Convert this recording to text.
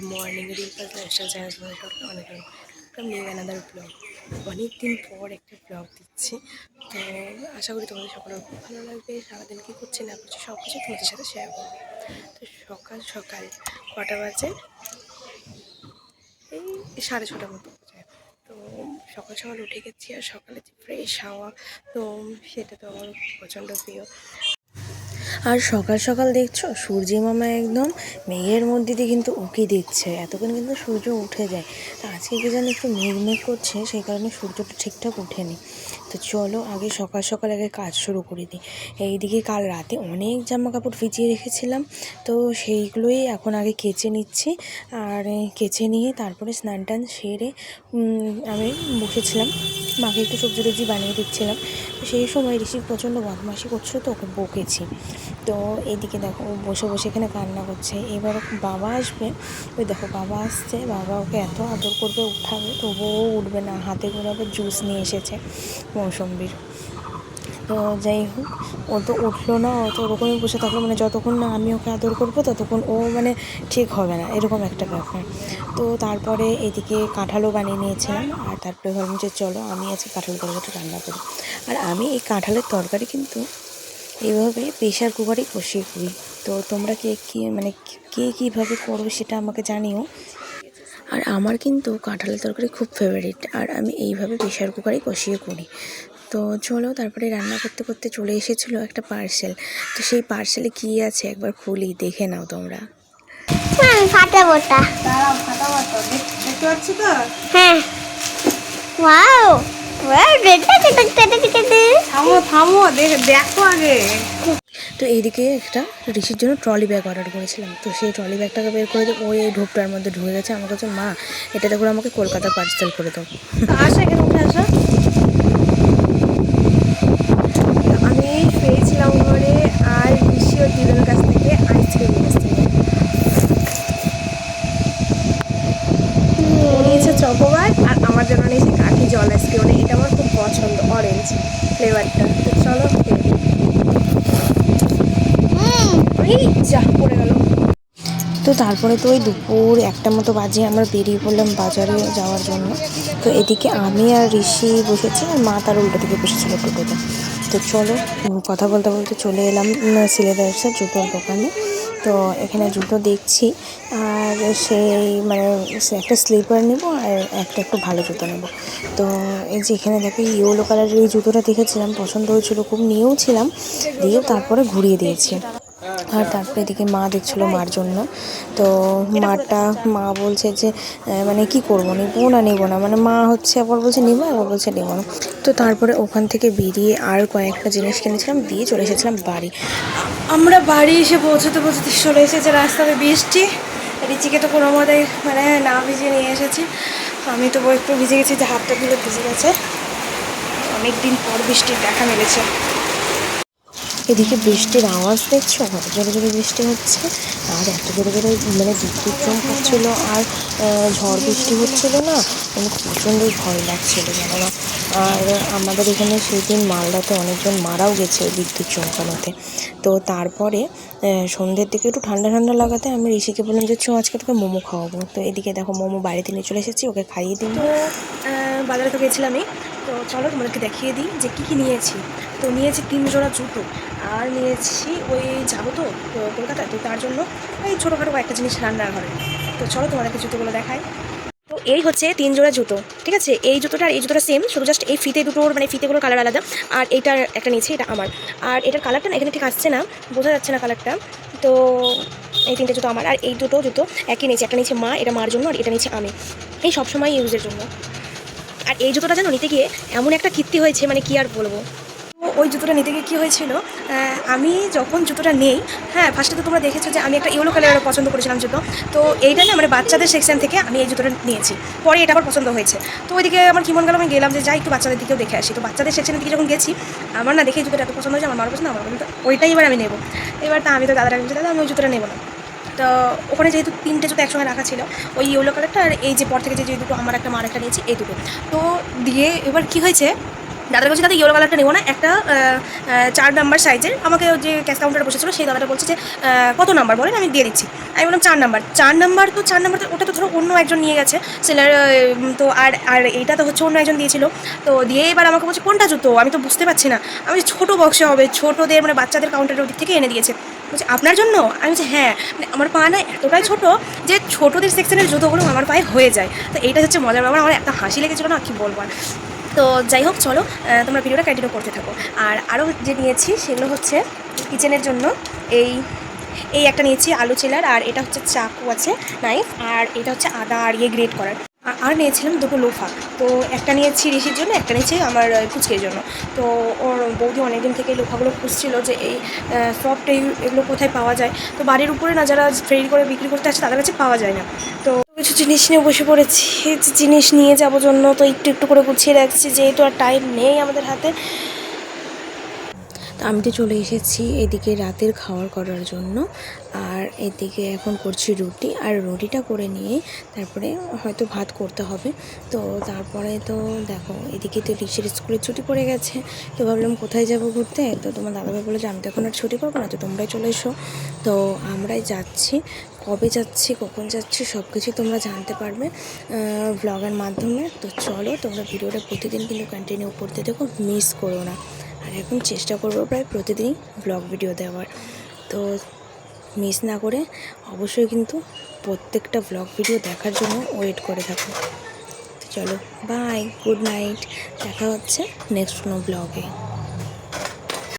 Good morning রিলপাস lifestyle channel তোমাদের অনেক ফ্রম নিউ অ্যানাদার ব্লগ অনেক দিন পর একটা ব্লগ দিচ্ছি। তো আশা করি তোমাদের সকলের খুব ভালো লাগবে। সারাদিন কী করছি, না করছি সব কিছু তোমাদের সাথে শেয়ার করব। তো সকাল সকাল কটা বাজে? এই সাড়ে ছটার মতো তো সকাল সকাল উঠে গেছি আর সকালে যে ফ্রেশ হাওয়া, তো সেটা তো আমার প্রচণ্ড প্রিয়। আর সকাল সকাল দেখছ সূর্যি মামা একদম মেঘের মধ্যে দিয়ে কিন্তু উকি দিচ্ছে। এতক্ষণ কিন্তু সূর্য উঠে যায়। তো আজকে কি জানি একটু মেঘ মেঘ করছে, সেই কারণে সূর্যটা ঠিকঠাক ওঠেনি। তো চলো আগে সকাল সকাল আগে কাজ শুরু করে দিই। এইদিকে কাল রাতে অনেক জামা কাপড় ভিজিয়ে রেখেছিলাম। তো সেইগুলোই এখন আগে কেচে নিচ্ছি। আর কেচে নিয়ে তারপরে স্নান টান সেরে আমি বসেছিলাম। মাকে একটু সবজি টবজি বানিয়ে দিচ্ছিলাম। সেই সময় ঋষি প্রচণ্ড বদমাশি করছিল তো ওকে বকেছি। তো এইদিকে দেখো, ও বসে বসে এখানে কান্না করছে। এবার বাবা আসবে। ওই দেখো, বাবা আসছে। বাবা ওকে এত আদর করবে, উঠাবে, তবুও উঠবে না। হাতে করে আবার জুস নিয়ে এসেছে মৌসম্বির। তো যাই হোক, ও তো উঠল না, ও তো ওরকমই বসে থাকল। মানে যতক্ষণ না আমি ওকে আদর করব, ততক্ষণ ও মানে ঠিক হবে না। এরকম একটা ব্যাপার। তো তারপরে এদিকে কাঁঠালও বানিয়ে নিয়েছিলাম। আর তারপরে ভাবলাম যে চলো, আমি আজকে কাঁঠাল তরকারিটা রান্না করি। আর আমি এই কাঁঠালের তরকারি কিন্তু এইভাবে প্রেশার কুকারে কষিয়ে করি। তো তোমরা কে কী মানে কে কীভাবে করো সেটা আমাকে জানিও। আর আমার কিন্তু কাঁঠালের তরকারি খুব ফেভারিট আর আমি এইভাবে প্রেশার কুকারেই কষিয়ে করি। তো চলো তারপরে রান্না করতে করতে চলে এসেছিল একটা পার্সেল তো সেই পার্সেলে কী আছে একবার খুলি দেখে নাও তোমরা। দেখতে পাচ্ছি তো? হ্যাঁ। ওয়াও ওয়াও থামো দেখো আগে। তো এইদিকে একটা ঋষির জন্য ট্রলি ব্যাগ অর্ডার করেছিলাম। তো সেই ট্রলি ব্যাগটাকে বের করে ওই এই ঢোপটার মধ্যে ঢুকে গেছে। আমার কাছে মা এটা দেখো আমাকে কলকাতা পার্সেল করে দাও। আসো উঠে আসো। আমি পেয়েছিলাম ঘরে আর ঋষি ও দিদির কাছ থেকে আইসক্রিম নিয়েছি চকোবার আর আমার জন্য নিয়েছে কাঠি জল আইসক্রিম এটা খুব ফ্লেভারটা। তো চলো এই যা পড়ে গেল। তো তারপরে তো ওই দুপুর একটা মতো বাজে আমরা বেরিয়ে পড়লাম বাজারে যাওয়ার জন্য। তো এদিকে আমি আর ঋষি বসেছি আর মা তার উল্টো দিকে বসেছিল টোটোতে। তো চলো কথা বলতে বলতে চলে এলাম সিলেদার্সের জুতোর দোকানে। তো এখানে জুতো দেখছি। আর সেই মানে একটা স্লিপার নেব আর একটা একটু ভালো জুতো নেব। তো এই যে এখানে দেখো ইয়েলো কালারের এই জুতোটা দেখেছিলাম, পছন্দ হয়েছিল, খুব নিয়েও ছিলাম। দিয়েও তারপরে ঘুরিয়ে দিয়েছি। আর তারপরে এদিকে মা দেখছিল মার জন্য। তো মাটা, মা বলছে যে মানে কি করব, নেব না নেব না? মানে মা হচ্ছে, আবার বলছে নেব, আবার বলছে নেব না। তো তারপরে ওখান থেকে বেরিয়ে আর কয়েকটা জিনিস কিনেছিলাম, দিয়ে চলে এসেছিলাম বাড়ি। আমরা বাড়ি এসে পৌঁছতে পৌঁছতে চলে এসেছে, রাস্তাতে বৃষ্টি। রিচিকে তো কোনো মতে মানে না ভিজিয়ে নিয়ে এসেছি। আমি তো একটু ভিজে গেছি, যে হাতটা ভিজে গেছে। অনেক দিন পর বৃষ্টির দেখা মিলেছে। এদিকে বৃষ্টির আওয়াজ দেখছ? কত জোরে জোরে বৃষ্টি হচ্ছে, আর এত জোরে জোরে মানে বিদ্যুৎ চমকাচ্ছিল আর ঝড় বৃষ্টি হচ্ছিল না মানে প্রচণ্ডই ভয় লাগছিল জানো না? আর আমাদের এখানে সেই দিন মালদাতে অনেকজন মারাও গেছে বিদ্যুৎ চমকানোতে। তো তারপরে সন্ধ্যের দিকে একটু ঠান্ডা ঠান্ডা লাগাতে আমি ঋষিকে বললাম যে চো আজকে তোকে মোমো খাওয়াবো। তো এদিকে দেখো, মোমো বাড়িতে নিয়ে চলে এসেছি, ওকে খাইয়ে দিই বাজারে তো গেছিলামই। তো চলো তোমাদেরকে দেখিয়ে দিই যে কী কী নিয়েছি। তো নিয়েছি তিন জোড়া জুতো, আর নিয়েছি ওই যাব তো কলকাতায়, তো তার জন্য ওই ছোটোখাটো কয়েকটা জিনিস রান্নার ঘরে তো চলো তোমাদেরকে জুতোগুলো দেখাই। তো এই হচ্ছে তিন জোড়া জুতো, ঠিক আছে? এই জুতোটা আর এই জুতোটা সেম শুধু জাস্ট এই ফিতে দুটোর মানে ফিতেগুলোর কালার আলাদা, আর এইটার একটা নিয়েছি, এটা আমার। আর এটার কালারটা না এখানে ঠিক আসছে না, বোঝা যাচ্ছে না কালারটা তো এই তিনটে জুতো আমার, আর এই দুটো জুতো একই নিয়েছি, একটা নিয়েছে মা, এটা মার জন্য, আর এটা নিয়েছে আমি। এই সবসময় ইউজের জন্য। আর এই জুতোটা যেন নিতে গিয়ে এমন একটা কীর্তি হয়েছে মানে কি আর বলব? তো ওই জুতোটা নিতে গিয়ে কী হয়েছিল? আমি যখন জুতোটা নেই হ্যাঁ ফার্স্টে তো তোমরা দেখেছ যে আমি একটা ইয়েলো কালারের পছন্দ করেছিলাম জুতো। তো এইটা না মানে বাচ্চাদের সেকশন থেকে আমি এই জুতোটা নিয়েছি। পরে এটা আমার পছন্দ হয়েছে। তো ওইদিকে আমার কি মন গেল, আমি গেলাম যে যাই একটু বাচ্চাদের দিকেও দেখে আসি। তো বাচ্চাদের সেকশনের দিকে যখন গেছি, আমার না দেখে জুতোটা এত পছন্দ হয়েছে, আমার মার পছন্দ আমার পছন্দ। ওইটাই এবার আমি নেব। এবার তা আমি তো দাদারা বলছি, দাদা, আমি ওই জুতোটা নেব না। তো ওখানে যেহেতু তিনটে জুতো একসঙ্গে রাখা ছিল, ওই ইয়েলো কালারটা আর এই যে পর থেকে যে দুটো আমার একটা মার একটা নিয়েছি, এই দুটো। তো দিয়ে এবার কি হয়েছে দাদা বলছে দাদা ইয়েলো কালারটা নেব না, একটা চার নাম্বার সাইজের আমাকে যে ক্যাশ কাউন্টারে বসেছিল, সেই দাদাটা বলছে যে কত নাম্বার বলেন, আমি দিয়ে দিচ্ছি। আমি বললাম চার নাম্বার চার নাম্বার তো, চার নাম্বার ওটা তো ধরো অন্য একজন নিয়ে গেছে সেলার তো আর আর এইটা তো হচ্ছে অন্য একজন দিয়েছিল। তো দিয়ে এবার আমাকে বলছে, কোনটা জুতো? আমি তো বুঝতে পারছি না। আমি ছোটো বক্সে হবে, ছোটোদের মানে বাচ্চাদের কাউন্টারের ওদিক থেকে এনে দিয়েছে। বলছে, আপনার জন্য? আমি বলছি হ্যাঁ। মানে আমার পা না এতটাই ছোট যে ছোটোদের সেকশনের জুতোগুলো আমার পায়ে হয়ে যায়। তো এইটা হচ্ছে মজার ব্যাপার, আমার একটা হাসি লেগেছিলো না কি বলব আর। তো যাই হোক চলো তোমরা ভিডিওটা কন্টিনিউ করতে থাকো। আর আরও যে নিয়েছি সেগুলো হচ্ছে কিচেনের জন্য এই এই একটা নিয়েছি আলু চেলার আর এটা হচ্ছে চাকু আছে নাইফ আর এটা হচ্ছে আদা আর ইয়ে গ্রেট করার। আর- নিয়েছিলাম দুটো লোফা তো একটা নিয়েছি ঋষির জন্য একটা নিয়েছি আমার আহ, পুচকের জন্য। তো ওর বৌদি অনেকদিন থেকে লোফাগুলো খুঁজছিল যে এই সফট এগুলো কোথায় পাওয়া যায়? তো বাড়ির উপরে না যারা ফ্রেরি করে বিক্রি করতে আসে তাদের কাছে পাওয়া যায় না। তো কিছু জিনিস নিয়ে বসে পড়েছি জিনিস নিয়ে যাব জন্য তো একটু একটু করে গুছিয়ে রাখছি, যেহেতু আর টাইম নেই আমাদের হাতে। আমি তো চলে এসেছি এদিকে রাতের খাওয়ার করার জন্য। আর এদিকে এখন করছি রুটি। আর রুটিটা করে নিয়ে তারপরে হয়তো ভাত করতে হবে। তো তারপরে তো দেখো, এদিকে তো ঋষির স্কুলের ছুটি পড়ে গেছে। তো ভাবলাম কোথায় যাব ঘুরতে? তো তোমার দাদাভাই বলে যে আমি তো এখন আর ছুটি করব না, তো তোমরাই চলে এসো। তো আমরাই যাচ্ছি। কবে যাচ্ছি, কখন যাচ্ছি সব কিছু তোমরা জানতে পারবে ব্লগের মাধ্যমে। তো চলো, তোমরা ভিডিওটা প্রতিদিন কিন্তু কন্টিনিউ করতে দেখো মিস করো না। আর এখন চেষ্টা করব প্রায় প্রতিদিনই ব্লগ ভিডিও দেওয়ার। তো মিস না করে অবশ্যই কিন্তু প্রত্যেকটা ব্লগ ভিডিও দেখার জন্য ওয়েট করে থাকো। চলো বাই গুড নাইট দেখা হচ্ছে নেক্সট কোনো ব্লগে